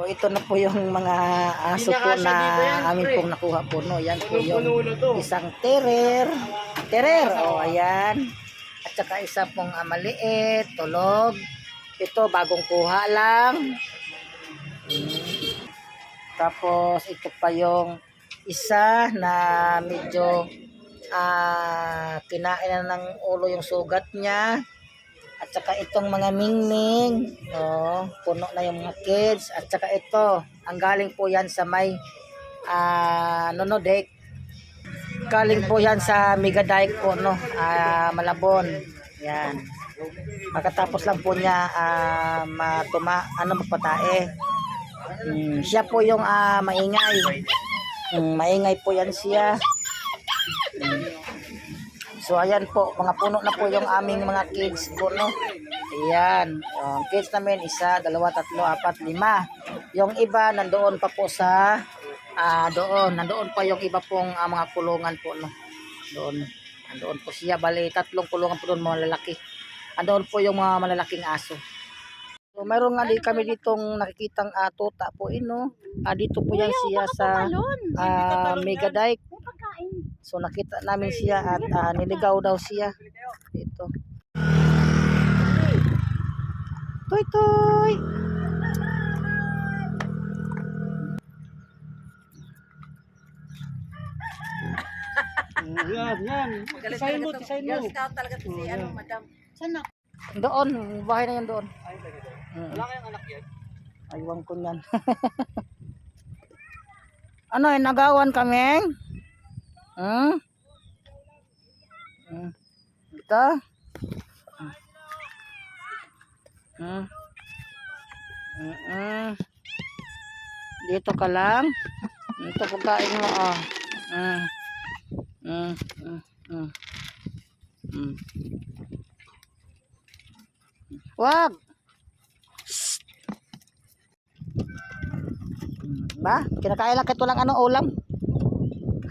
So, ito na po yung mga aso po na amin pong nakuha po. No? Yan po yung isang terer. Terer, o oh, ayan. At saka isa pong ah, maliit, tulog. Ito, bagong kuha lang. Hmm. Tapos, ito pa yung isa na medyo ah kinain na ng ulo yung sugat niya. At saka itong mga mingming, no, puno na yung mga kids. At saka ito, ang galing po yan sa may ah nonodek. Galing po yan sa Megadike po, no, ah, Malabon. Yan. Pagkatapos lang po niya ah, matuma, ano, magpatae. Mm, siya po yung ah, maingay. Mm, maingay po yan siya. So ayan po, mga puno na po yung aming mga kids po, no? Ayan. Yung kids namin, isa, dalawa, tatlo, apat, lima. Yung iba, nandoon pa po sa, ah doon. Nandoon pa yung iba pong ah, mga kulungan po, no? Doon. Nandoon po siya. Bali, tatlong kulungan po doon, mga lalaki. Andoon po yung mga malalaking aso. So, mayroon nga din kami ditong nakikitang uh, tuta po, eh, no? Ah, dito po yan siya sa ah, Megadike. So nakita namin siya at ah, niligaw daw siya. Dito. Toy toy. Yan, yan. Tisayin mo, tisayin mo. Scout talaga to si ano, madam. Saan na? Doon, bahay na yan doon. Mm. Wala kayong anak yan? Aywan ko niyan. ano, nagawan kami? Hmm? Hmm. Ito? Hmm. Hmm. Hmm. Dito ka lang. Ito pagkain mo, oh. Hmm. Hmm. Hmm. Hmm. Hmm. Wag. Ba? Kinakain lang kito lang anong ulam.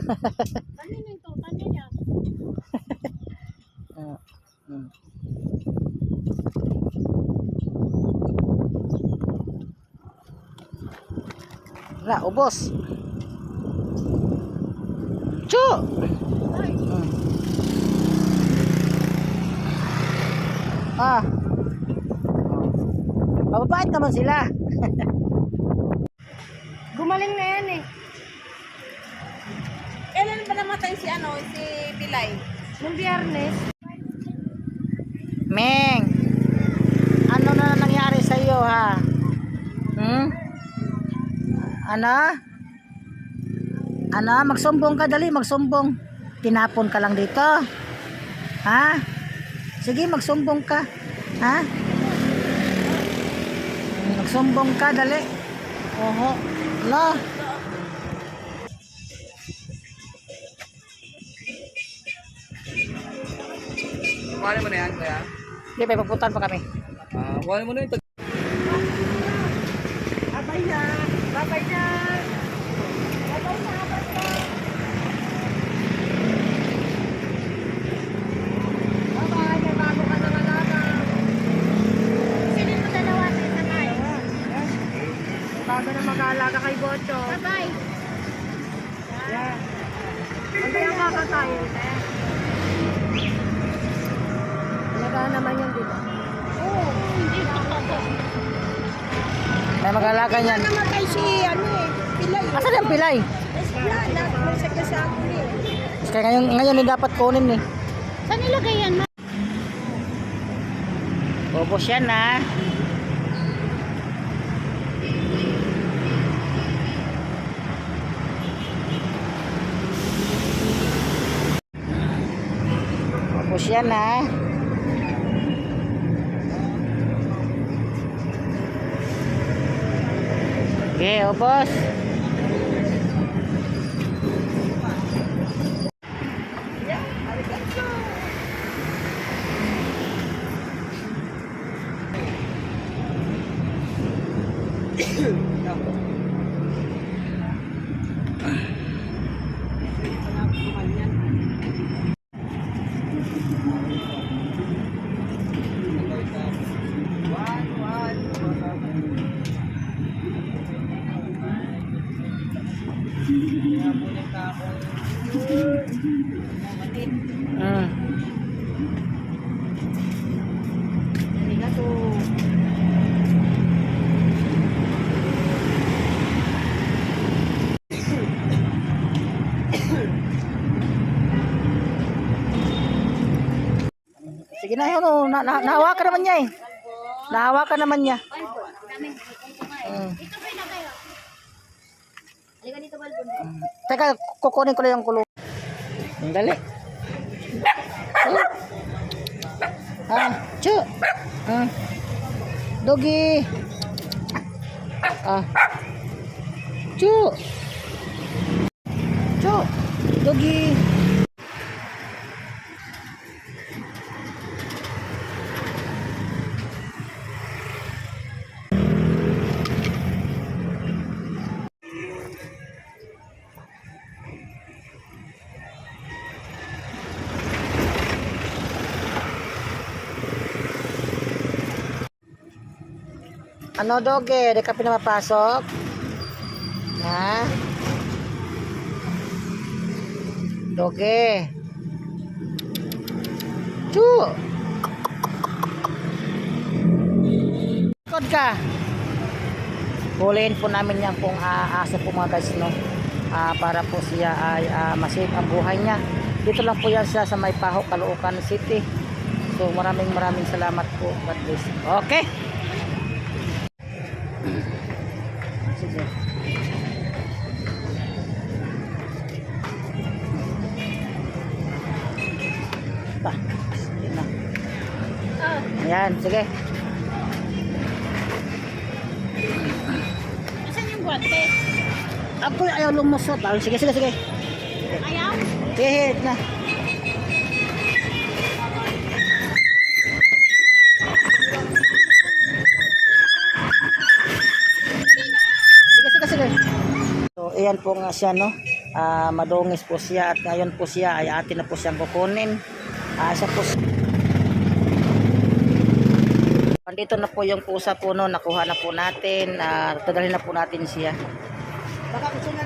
Kanina ito, kanina. Ah, hmm. Wala, ubos. Chu! Hmm. Ah. Mababait naman sila. Gumaling na yan eh. Namatay si ano, si Pilay? Nung biyernes. Meng, ano na nangyari sa iyo ha? Hmm? Ano? Ano? Magsumbong ka dali, magsumbong. Tinapon ka lang dito. Ha? Sige, magsumbong ka. Ha? Magsumbong ka dali. Oho. La. Kuhanin mo na yan, kuya. Hindi, may papuntahan pa kami. Ah, kuhanin mo na yung tag- Abay na! Babay na! Babay na, babay na! Bago na mag-aalaga kay Bocho. Babay! Yeah. Ano yung kakakain? Alaga naman yan, di ba? Oo, hindi na ako. May mag-alaga niyan. namatay si ano eh, Pilay. Asan yung pilay? Wala, nasa kasama niya. Kaya ngayon, ngayon hindi dapat kunin eh. Saan nilagay yan, ma? Ubos yan ha. Ubos yan Sige, o boss. Yeah, Sige na oh. na, na, nahawakan naman niya eh. Nahawakan naman niya. Mm. Balbon. Teka, kukunin ko lang yung kulong. Ang dali. Ah, chu. Ah. Dogi. Ah. Chu. Chu. Dogi. Ano, Dogi? Di ka pinapapasok? Ha? Dogi. Chu. Kod ka. Huliin po namin yan kung aasa po mga guys, no? Ah, para po siya ay ah, masave ang buhay niya. Dito lang po yan siya sa May Paho, Caloocan City. So maraming maraming salamat po. God bless. Okay. Sige. Pa. Sige. Oh, Ayan, sige. asan yung guwante? Ako ayaw lumusot. Ah, Sige, sige, sige. Ayaw? Sige, hit na. Ayan po nga siya, no? Ah, madungis po siya at ngayon po siya ay atin na po siyang kukunin. Ah, siya po Andito na po yung pusa po no, nakuha na po natin. Ah, dadalhin na po natin siya. Baka gusto na